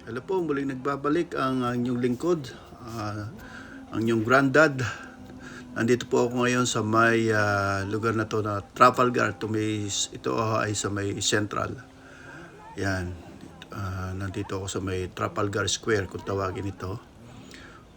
Hello po, muling nagbabalik ang ang inyong lingkod, ah, ang inyong granddad. Nandito po ako ngayon sa may ah, lugar na to na Trafalgar. Ito, may, ito ah, ay sa may Central. Yan. Ah, nandito ako sa may Trafalgar Square kung tawagin ito.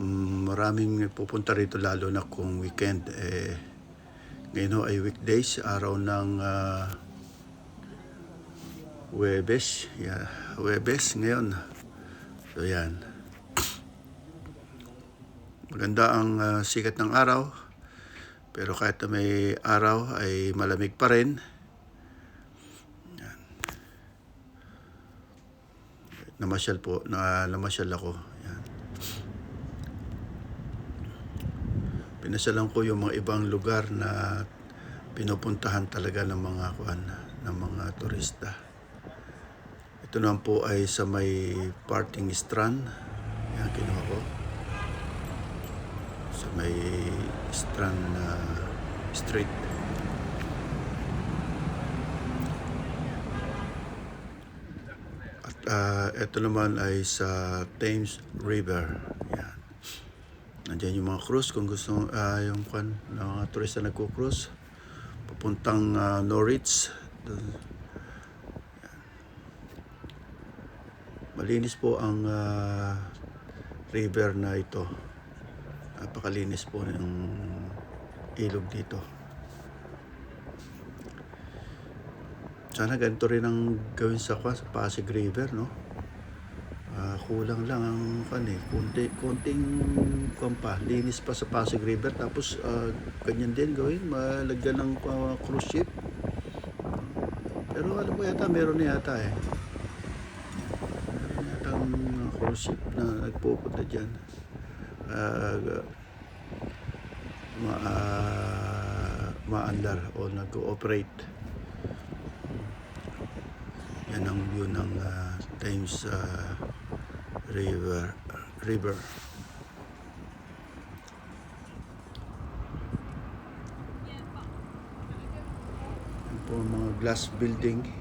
Mm, maraming pupunta rito lalo na kung weekend. Eh, ngayon ho ay weekdays, araw ng ah, Webes. Yeah, Webes ngayon. So yan. Maganda ang ah, sikat ng araw. Pero kahit na may araw ay malamig pa rin. Yan. Namasyal po, na, namasyal ako. Yan. Pinasyalan ko yung mga ibang lugar na pinupuntahan talaga ng mga kuan, ng mga turista. Ito naman po ay sa may parting strand. Yan, kinuha ko. Sa may strand na street. At ah, ito naman ay sa Thames River. Yan. Nandiyan yung mga cruise kung gusto ah, yung kwan ng mga turista nagko-cruise papuntang ah, Norwich. Doon- Malinis po ang ah, river na ito. Napakalinis po ng ilog dito. Sana ganito rin ang gawin sa, sa Pasig River, no? Ah, kulang lang ang kan eh. Kunti, konting kwan pa. Linis pa sa Pasig River. Tapos ah, ganyan din gawin. Malagyan ng ah, cruise ship. Pero alam mo yata, meron na yata eh ang cruise ship na nagpupunta dyan. Uh, ma uh, maandar o nag-ooperate yan ang view ng uh, Thames uh, River River. Yan po mga glass building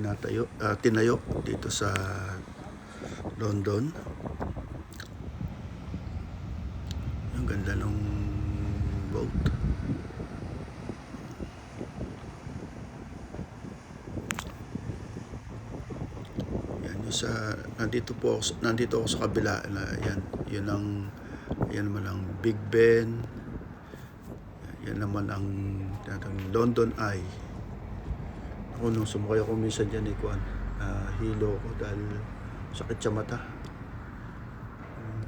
tinatayo ah, tinayo dito sa London. Ang ganda ng boat. Yan yung sa nandito po ako, nandito ako sa kabila na yan yun ang yan naman ang Big Ben. Yan naman ang tinatawag London Eye. Ako nung sumakay ako minsan dyan eh, kuhan, ah, hilo ko dahil sakit sa mata. Mm.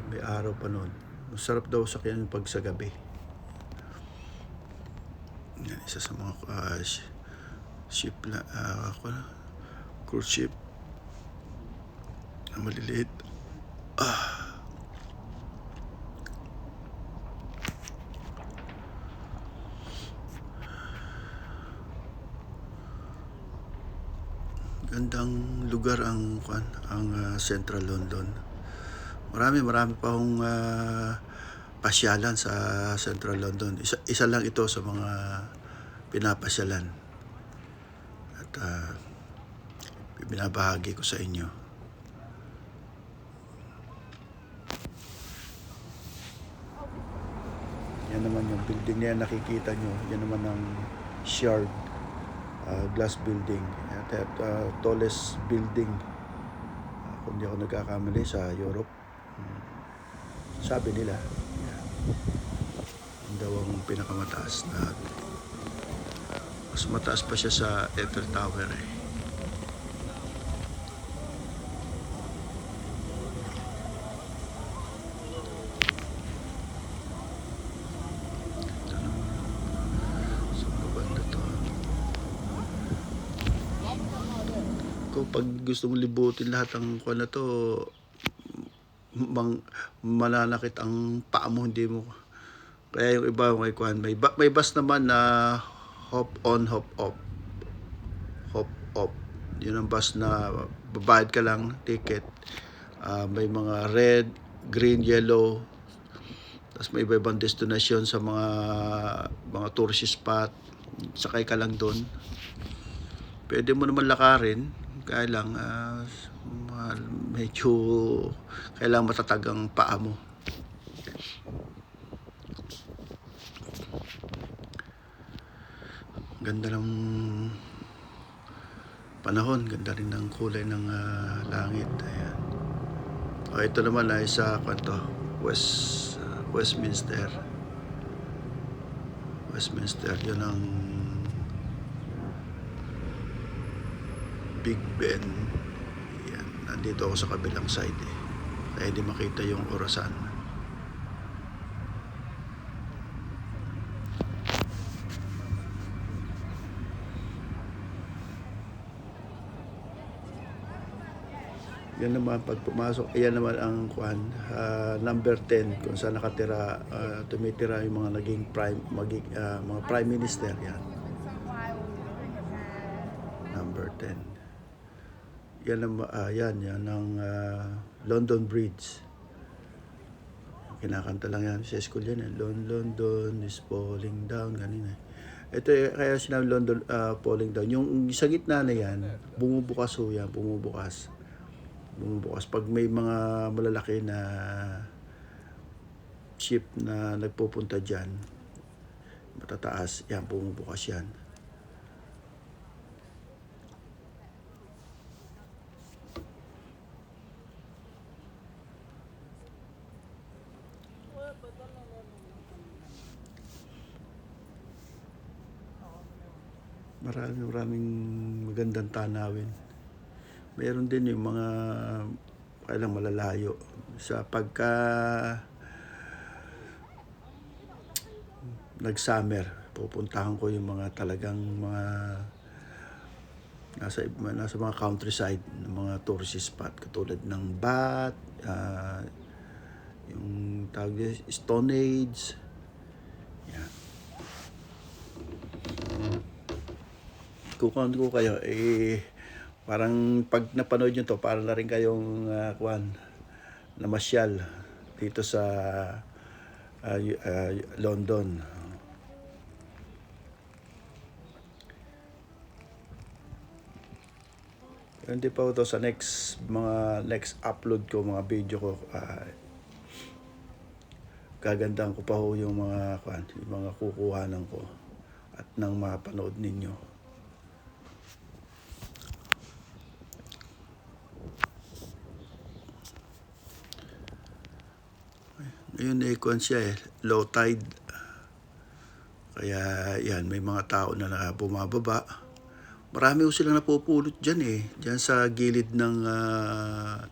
Eh, may araw pa noon. Masarap daw sakyan pag sa gabi. Yan, isa sa mga sh- ship na, na, cruise ship na maliliit. Gandang lugar ang kwan, ang ah, Central London. Marami marami pa akong ah, pasyalan sa Central London. Isa, isa lang ito sa mga pinapasyalan. At ah, binabahagi ko sa inyo. Yan naman yung building na yan nakikita nyo. Yan naman ang Shard uh, glass building. At at, uh, tallest building uh, kung di ako nagkakamali sa Europe. Hmm. Sabi nila, yeah. Daw ang pinakamataas na mas mataas pa siya sa Eiffel Tower eh. Ito naman. Saan ba banda to? Pag gusto mong libutin lahat ng kuwan na to, mang, mananakit ang paa mo, hindi mo. Kaya yung iba may kuwan, may, may bus naman na hop on, hop off. Hop off. Yun ang bus na babayad ka lang, ticket. Ah, may mga red, green, yellow. Tapos may iba-ibang destination sa mga mga tourist spot. Sakay ka lang doon. pwede mo naman lakarin. Kaya lang, ma- medyo kailangan matatag ang paa mo. Ganda ng panahon, ganda rin ng kulay ng ah, langit. Ayan. O, ito naman ay sa kwanto, West, ah, Westminster. Westminster, yun ang Big Ben. Yan, nandito ako sa kabilang side eh. Kaya di makita yung orasan. Yan naman, pag pumasok, yan naman ang kwan, ah, number 10, kung saan nakatira, ah, tumitira yung mga naging prime, maging, ah, mga prime minister, yan. Number 10. Yan ang, ah, yan, yan ang ah, London Bridge. Kinakanta lang yan sa school yan, eh. Lon- London is falling down, ganun eh. Ito eh, kaya sinabi London ah, falling down. Yung sa gitna na yan, bumubukas ho yan, bumubukas bumubukas. Pag may mga malalaki na ship na nagpupunta dyan, matataas, yan, bumubukas yan. Maraming maraming magandang tanawin. Meron din yung mga kailang malalayo. Sa pagka nag-summer pupuntahan ko yung mga talagang mga nasa nasa mga countryside mga tourist spot. Katulad ng Bat ah, yung tawag Stone Age. Yan kung ko kayo eh parang pag napanood nyo to, para na rin kayong uh, kuan, namasyal dito sa y- ah, London. Hindi pa ito sa next mga next upload ko mga video ko ah, gagandang ko pa ho yung mga kuan, yung mga kukuhanan ko at nang mapanood ninyo. Ngayon eh, kuwan siya eh, low tide. Kaya yan, may mga tao na, bumababa. Marami ko silang napupulot dyan eh. Dyan sa gilid ng ah,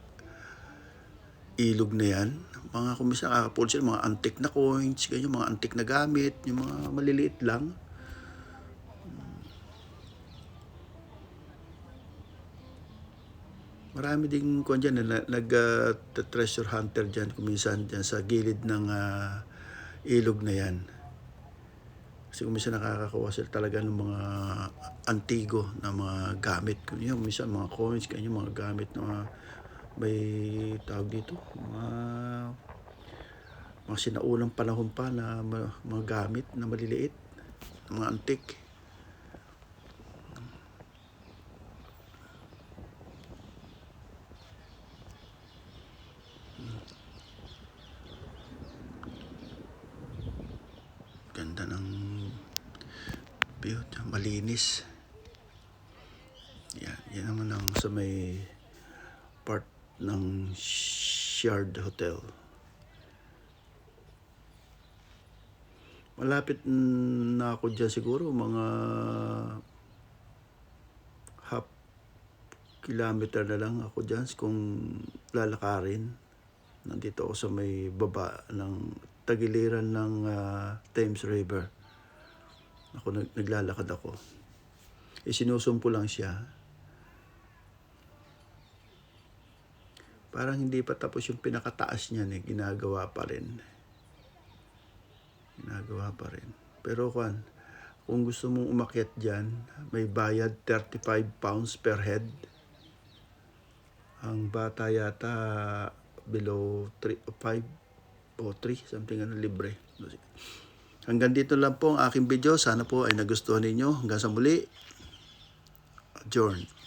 ilog na yan. Mga kumisa nakakapulot sila, mga antique na coins, ganyan, mga antique na gamit, yung mga maliliit lang. Marami ding kuwan dyan, na, nag ah, treasure hunter dyan, kuminsan dyan sa gilid ng ah, ilog na yan. Kasi kuminsan nakakakuha sila talaga ng mga antigo na mga gamit. Yung minsan mga coins, ganyan, mga gamit na mga, may tawag dito, mga, mga sinaulang panahon pa na ma- mga gamit na maliliit, mga antique. Ganda ng view. Malinis. Yan, yan naman ang sa may part ng Shard Hotel. Malapit na ako dyan siguro, mga half kilometer na lang ako dyan kung lalakarin. Nandito ako sa may baba ng tagiliran ng ah, Thames River. Ako nag- naglalakad ako. Eh, sinusumpo lang siya. Parang hindi pa tapos yung pinakataas niya eh, ginagawa pa rin. Ginagawa pa rin. Pero kwan, kung gusto mong umakyat dyan, may bayad 35 pounds per head. Ang bata yata below 3 o 5 o 3, something ano, libre. Hanggang dito lang po ang aking video. Sana po ay nagustuhan ninyo. Hanggang sa muli. Adjourn.